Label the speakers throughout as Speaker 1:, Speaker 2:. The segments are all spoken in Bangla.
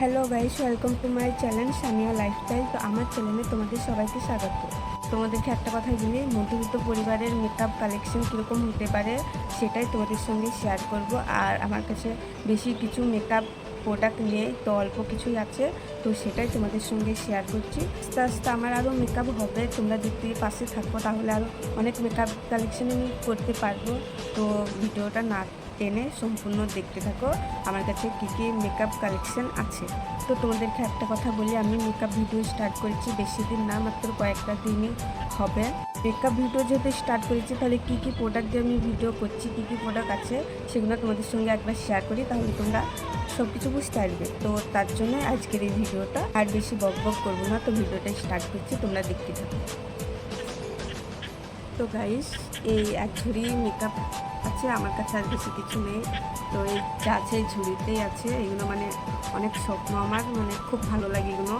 Speaker 1: Hello guys welcome to my channel Saniya lifestyle তো আমার চ্যানেলে তোমাদের সবাইকে স্বাগত। তোমাদেরকে একটা কথা বলি মধ্যবিত্ত পরিবারের মেকআপ কালেকশন কীরকম হতে পারে সেটাই তোমাদের সঙ্গে শেয়ার করব। আর আমার কাছে বেশি কিছু মেকআপ প্রোডাক্ট নেই, তো অল্প কিছুই আছে, তো সেটাই তোমাদের সঙ্গে শেয়ার করছি। আস্তে আস্তে আমার আরও মেকআপ হবে, তোমরা যদি পাশে থাকো তাহলে আরও অনেক মেকআপ কালেকশন আমি করতে পারব। তো ভিডিওটা না টেনে সম্পূর্ণ দেখতে থাকো। আমার কাছে কী কী মেকআপ কালেকশন আছে। তো তোমাদেরকে একটা কথা বলি, আমি মেকআপ ভিডিও স্টার্ট করেছি বেশি দিন না, মাত্র কয়েকটা দিনই হবে। মেকআপ ভিডিও যেহেতু স্টার্ট করেছি, তাহলে কী কী প্রোডাক্ট দিয়ে আমি ভিডিও করছি, কী কী প্রোডাক্ট আছে, সেগুলো তোমাদের সঙ্গে একবার শেয়ার করি, তাহলে তোমরা সব কিছু বুঝতে পারবে। তো তার জন্য আজকের এই ভিডিওটা, আর বেশি বক বক করব না, তো ভিডিওটা স্টার্ট করছি, তোমরা দেখতে থাকো। তো গাইস এই এক মেকআপ আছে, আমার কাছে আর বেশি কিছু নেই। তো এই যা আছে ঝুড়িতেই আছে। এগুলো মানে অনেক স্বপ্ন আমার মানে খুব ভালো লাগে এগুলো।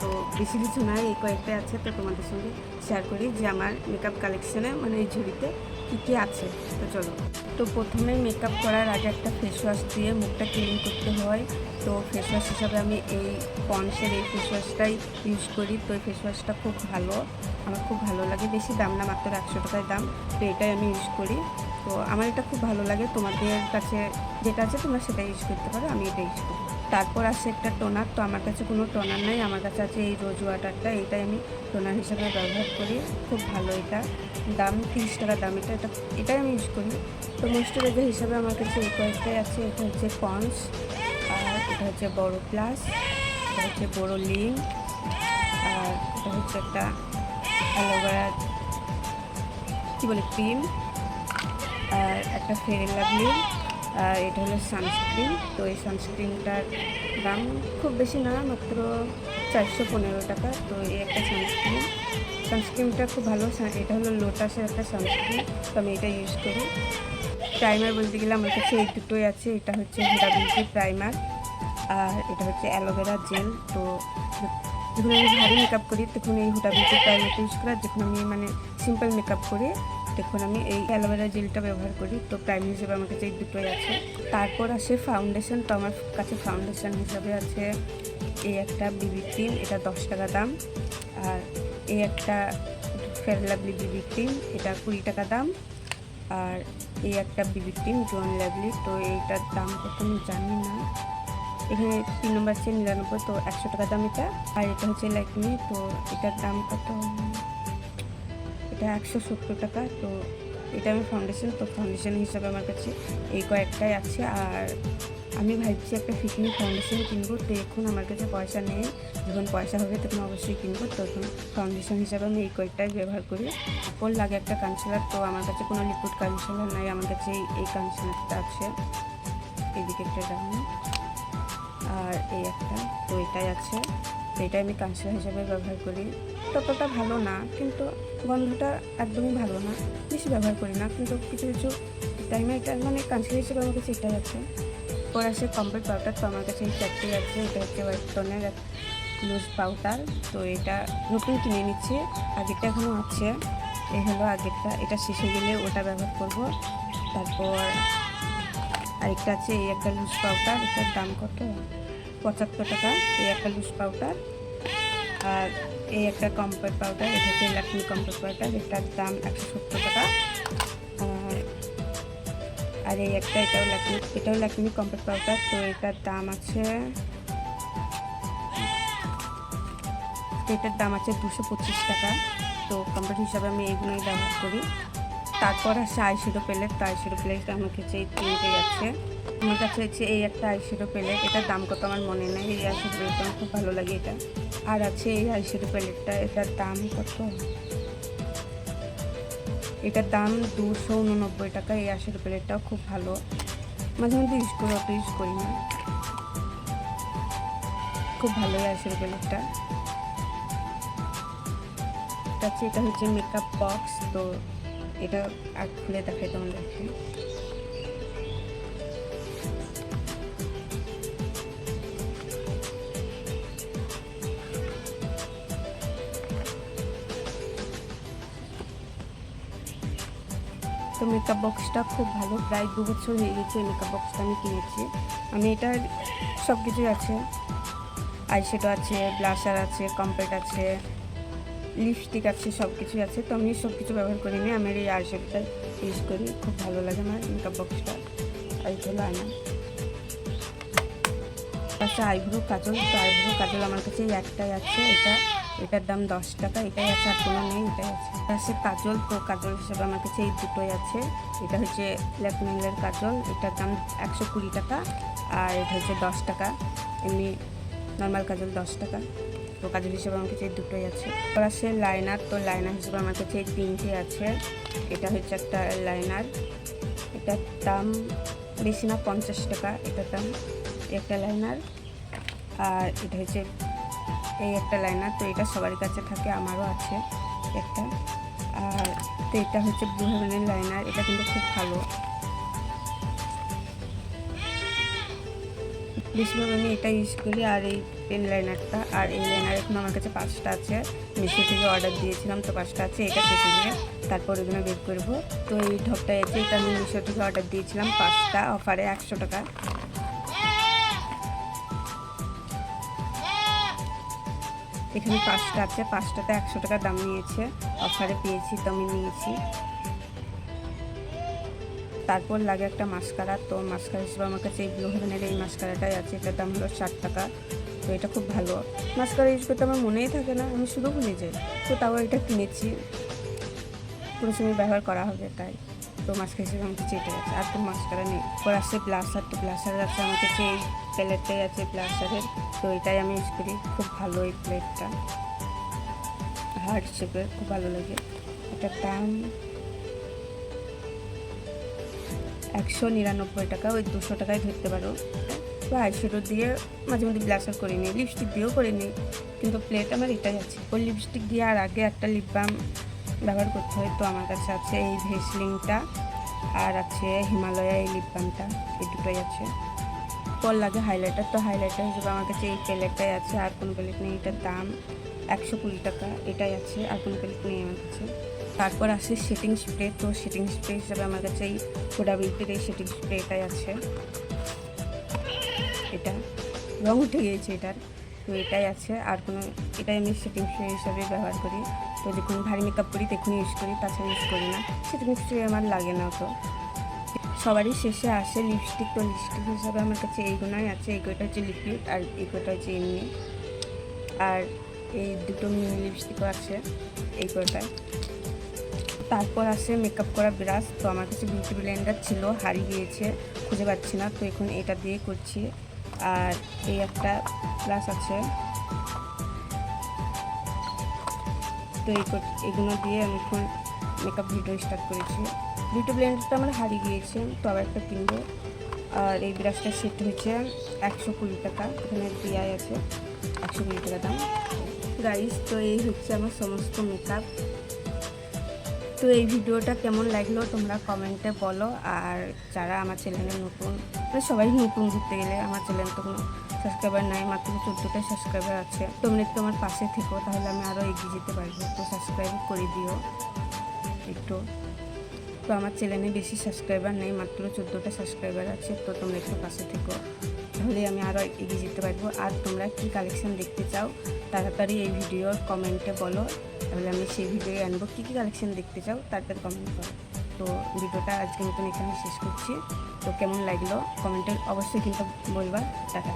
Speaker 1: তো বেশি কিছু নয় এই কয়েকটাই আছে তো তোমাদের সঙ্গে শেয়ার করি যে আমার মেকআপ কালেকশানে মানে এই ঝুড়িতে কী কী আছে। তো চলো। তো প্রথমে মেকআপ করার আগে একটা ফেস ওয়াশ দিয়ে মুখটা ক্লিন করতে হয়। তো ফেস ওয়াশ হিসাবে আমি এই পন্সের এই ফেস ওয়াশটাই ইউজ করি। তো এই ফেস ওয়াশটা খুব ভালো। আমার খুব ভালো লাগে। বেশি দাম না, মাত্র একশো টাকায় দাম। তো এটাই আমি ইউজ করি। তো আমার এটা খুব ভালো লাগে। তোমাদের কাছে যেটা আছে তোমরা সেটা ইউজ করতে পারো, আমি এটা ইউজ করি। তারপর আসে একটা টোনার তো আমার কাছে কোনো টোনার নেই। আমার কাছে আছে এই রোজ ওয়াটারটা এটাই আমি টোনার হিসাবে ব্যবহার করি। খুব ভালো এটা। দাম তিরিশ টাকা দাম, এটা এটা, এটাই আমি ইউজ করি। তো ময়েশ্চারাইজার হিসাবে আমার কাছে এই কয়েকটাই আছে। এটা হচ্ছে পন্স আর এটা হচ্ছে বড়ো প্লাস এটা হচ্ছে বড়ো লিম আর এটা হচ্ছে একটা অ্যালোভেরা কী বলে ক্রিম আর একটা ফেয়ার লাভলি আর এটা হলো সানস্ক্রিন। তো এই সানস্ক্রিনটার দাম খুব বেশি না, মাত্র চারশো পনেরো টাকা। তো এই একটা সানস্ক্রিন। সানস্ক্রিনটা খুব ভালো এটা হলো লোটাসের একটা সানস্ক্রিন, তো আমি এটা ইউজ করি। প্রাইমার বলতে গেলে আমার কাছে এই দুটোই আছে, এটা হচ্ছে বিউটি প্রাইমার আর এটা হচ্ছে অ্যালোভেরা জেল তো যখন আমি ভারী মেকআপ করি, তখন এই হুডা বিউটি প্রাইমারটা ইউজ করি, যখন আমি মানে সিম্পল মেকআপ করি তখন আমি এই অ্যালোভেরা জেলটা ব্যবহার করি, তো প্রাইম হিসেবে আমার কাছে এই দুটোই আছে। তারপর আসে ফাউন্ডেশন, তো আমার কাছে ফাউন্ডেশন হিসাবে আছে এই একটা বিবি ক্রিম এটা দশ টাকা দাম। আর এই একটা ফেয়ার লাভলি বিবি ক্রিম এটা কুড়ি টাকা দাম। আর এই একটা বিবি ক্রিম জোয়ান লাভলি তো এইটার দাম কত আমি জানি না। এখানে তিন নম্বর আছে নিরানব্বই, তো একশো টাকা দাম এটা। আর এটা হচ্ছে ল্যাকমি তো এটার দাম কত? এটা একশো সত্তর টাকা, তো এটা আমি ফাউন্ডেশন তো ফাউন্ডেশন হিসাবে আমার কাছে এই কয়েকটাই আছে। আর আমি ভাবছি একটা ফিটমি ফাউন্ডেশন কিনবো, তো এখন আমার কাছে পয়সা নেই। যখন পয়সা হবে তখন অবশ্যই কিনবো তখন ফাউন্ডেশন হিসাবে আমি এই কয়েকটাই ব্যবহার করি। তারপর লাগে একটা কনসিলার তো আমার কাছে কোনো লিকুইড কনসিলার নাই, আমার কাছে এই কনসিলারটা আছে। এদিকে একটা দাম আর এই একটা, তো এটাই আছে। তো এটাই আমি কনসিলার হিসাবে ব্যবহার করি। ততটা ভালো না, কিন্তু গন্ধটা একদমই ভালো না। বেশি ব্যবহার করি না, কিন্তু কিছু কিছু টাইমে এটা মানে কনসিলার হিসেবে আমার কাছে এটা আছে পরে আসে কম্পাক্ট পাউডার তো আমার কাছে এই চারটেই আছে। এটা হচ্ছে হোয়াইট লুজ পাউডার তো এটা নতুন কিনে নিচ্ছি। আগেরটা এখনও আছে। এই হলো আগেরটা। এটা শেষ গেলে ওটা ব্যবহার করব। তারপর আরেকটা আছে, এই একটা লুজ পাউডার এটার দাম কত? পঁচাত্তর টাকা, এই একটা লুজ পাউডার আর এই একটা কম্পাক্ট পাউডার এটা হচ্ছে ল্যাকমি কম্পাক্ট পাউডার এটার দাম একশো সত্তর টাকা। আর এই একটা, এটাও ল্যাকমি এটাও ল্যাকমি কম্পাক্ট পাউডার তো এটার দাম আছে এটার দাম আছে দুশো পঁচিশ টাকা। তো কম্পাক্ট হিসাবে আমি এইগুলোই ব্যবহার করি। তারপর আসে আইশ্যাডো প্যালেট তো আইশ্যাডো প্যালেট আমার কাছে এই তিনটেই আছে আমার কাছে হচ্ছে এই একটা আইশ্যাডো প্যালেট এটার দাম কত আমার মনে নেই। এই আইশ্যাডো আমার খুব ভালো লাগে এটা। আর আছে এই আইশ্যাডো প্যালেটটা এটার দাম কত? এটার দাম দুশো উননব্বই টাকা। এই আইশ্যাডো প্যালেটটাও খুব ভালো। মাঝে মধ্যে ইউজ করি, অত ইউজ করি না। খুব ভালো এই আইশ্যাডো প্যালেটটা এটা হচ্ছে মেকআপ বক্স তো এটা আর খুলে দেখাই তোমাদেরকে। তো মেকআপ বক্সটা খুব ভালো। প্রায় দু বছর হয়ে গেছে মেকআপ বক্সটা আমি কিনেছি। আমি এটার সব কিছুই আছে। আইশ্যাডো আছে ব্লাশার আছে কম্প্যাক্ট আছে লিপস্টিক আছে সব কিছুই আছে। তো আমি সব কিছু ব্যবহার করিনি আমি এই আইশ্যাডোটা ইউজ করি। খুব ভালো লাগে আমার মেকআপ বক্সটা আর হলো আয়না পাশে আইব্রো কাজল। তো আইব্রো কাজল আমার কাছে একটাই আছে। এটা এটার দাম দশ টাকা, এটাই আছে, আর কোনো নেই, এটাই আছে। পাশে কাজল তো কাজল হিসেবে আমার কাছে এই দুটোই আছে। এটা হচ্ছে ল্যাকমিলের কাজল, এটার দাম একশো কুড়ি টাকা, আর এটা হচ্ছে দশ টাকা। এমনি নর্মাল কাজল দশ টাকা। তো কাজল হিসেবে আমার কাছে এই দুটোই আছে। এবার আছে লাইনার, তো লাইনার হিসেবে আমার কাছে এই তিনটে আছে। এটা হচ্ছে একটা লাইনার, এটার দাম বেশি না, পঞ্চাশ টাকা এটার দাম। একটা লাইনার, আর এটা হচ্ছে এই একটা লাইনার তো এটা সবারই কাছে থাকে, আমারও আছে একটা। আর তো এটা হচ্ছে ব্লু হেভেনের লাইনার এটা কিন্তু খুব ভালো। বেশিরভাগ আমি এটা ইউজ করি আর এই পেন লাইনারটা আর এই লাইনার এখন আমার কাছে পাঁচটা আছে। মিশো থেকে অর্ডার দিয়েছিলাম তো পাঁচটা আছে, এটা শেষে দিয়ে তারপর এগুলো বের করব। তো এই ঢপটা আছে, এটা আমি মিশো থেকে অর্ডার দিয়েছিলাম পাঁচটা অফারে একশো টাকা। এখানে পাঁচটা আছে, পাঁচটাতে একশো টাকা দাম নিয়েছে। অফারে পেয়েছি, তো আমি নিয়েছি। তারপর লাগে একটা মাস্কারা তো মাস্কারা হিসেবে আমার কাছে এই ব্লু হেভেনের এই মাস্কারাটাই আছে, এটার দাম হলো ষাট টাকা। তো এটা খুব ভালো। মাস্কারা ইউজ করতে আমার মনেই থাকে না, আমি শুধু ভুলে যাই। তো তাও এটা কিনেছি। কোনো সময় ব্যবহার করা হবে তাই। তো মাস্কার হিসেবে আমার কাছে এটাই আছে। আর তো মাস্কারা নেই। পর আসছে ব্লাসার তো ব্লাসার আছে আমার কাছে এই প্লেটটাই আছে প্লাস্টারের, তো এটাই আমি ইউজ করি। খুব ভালো এই প্লেটটা। হার্ড শেপের খুব ভালো লাগে। এটার দাম একশো নিরানব্বই টাকা, ওই দুশো টাকায় ধরতে পারো। তো আইশ্যাডো দিয়ে মাঝে মধ্যে ব্লাশার করে নিই লিপস্টিক দিয়েও করে নিই। কিন্তু প্লেট আমার এটাই আছে। ওই লিপস্টিক দিয়ে আর আগে একটা লিপ বাম ব্যবহার করতে হয়, তো আমার কাছে আছে এই ভেসলিংটা আর আছে হিমালয়া এই লিপ বামটা এই দুটোই আছে। পর লাগে হাইলাইটার তো হাইলাইটার হিসেবে আমার কাছে এই প্যালেটটাই আছে, আর কোনো প্যালেট নেই, এটার দাম একশো কুড়ি টাকা, এটাই আছে, আর কোনো প্যালেট নেই আমার কাছে। তারপর আসে সেটিং স্প্রে তো সেটিং স্প্রে হিসেবে আমার কাছে এই হুডা বিউটির এই সেটিং স্প্রেটাই আছে। এটা রং উঠে গিয়েছে এটার, তো এটাই আছে, আর কোনো, এটাই আমি সেটিং স্প্রে হিসাবে ব্যবহার করি। তো যখন ভারী মেকআপ করি তখন ইউজ করি, তাছাড়া ইউজ করি না। সেটিং স্প্রে আমার লাগে না তো সবারই শেষে আসে লিপস্টিক তো লিপস্টিক হিসাবে আমার কাছে এইগুলোই আছে, এই কয়টা হচ্ছে লিকুইড আর এই কয়টা হচ্ছে এমনি। আর এই দুটো মিনি লিপস্টিকও আছে এই কয়টায় তারপর আসে মেকআপ করা ব্রাশ তো আমার কাছে বিউটি ব্লেন্ডার ছিল, হারিয়ে গিয়েছে, খুঁজে পাচ্ছি না, তো এখন এটা দিয়ে করছি। আর এই একটা ব্রাশ আছে। তো এই এগুলো দিয়ে আমি এখন মেকআপ ভিডিও স্টার্ট করেছি। বিউটি ব্লেন্ডারটা আমার হারিয়ে গিয়েছে, তো আবার একটা কিনবো। আর এই ব্রাশটার সেট হচ্ছে একশো কুড়ি টাকা, এখানে দিয়াই আছে, একশো কুড়ি টাকা দাম। গাইস তো এই হচ্ছে আমার সমস্ত মেকআপ তো এই ভিডিওটা কেমন লাগল তোমরা কমেন্টে বলো, আর যারা আমার চ্যানেলে নতুন মানে সবাই নতুন ঘুরতে গেলে আমার চ্যানেল তো কোনো সাবস্ক্রাইবার নাই, মাত্র চোদ্দোটা সাবস্ক্রাইবার আছে। তোমরা একটু আমার পাশে থেকো, তাহলে আমি আরও এগিয়ে যেতে পারব। তো সাবস্ক্রাইব করে দিও। একটু। তো আমার চ্যানেলে বেশি সাবস্ক্রাইবার নেই, মাত্র চোদ্দোটা সাবস্ক্রাইবার আছে, তো তোমরা একটু পাশে থেকো। তাহলে আমি আরও এগিয়ে যেতে পারব। আর তোমরা কী কালেকশন দেখতে চাও, তাড়াতাড়ি এই ভিডিওর কমেন্টে বলো। তাহলে আমি সেই ভিডিও আনব। কী কী কালেকশন দেখতে চাও তাড়াতাড়ি কমেন্ট করো। তো ভিডিওটা আজকের মতন এখানে শেষ করছি। তো কেমন লাগল কমেন্টে অবশ্যই কিন্তু বলবা। টাটা।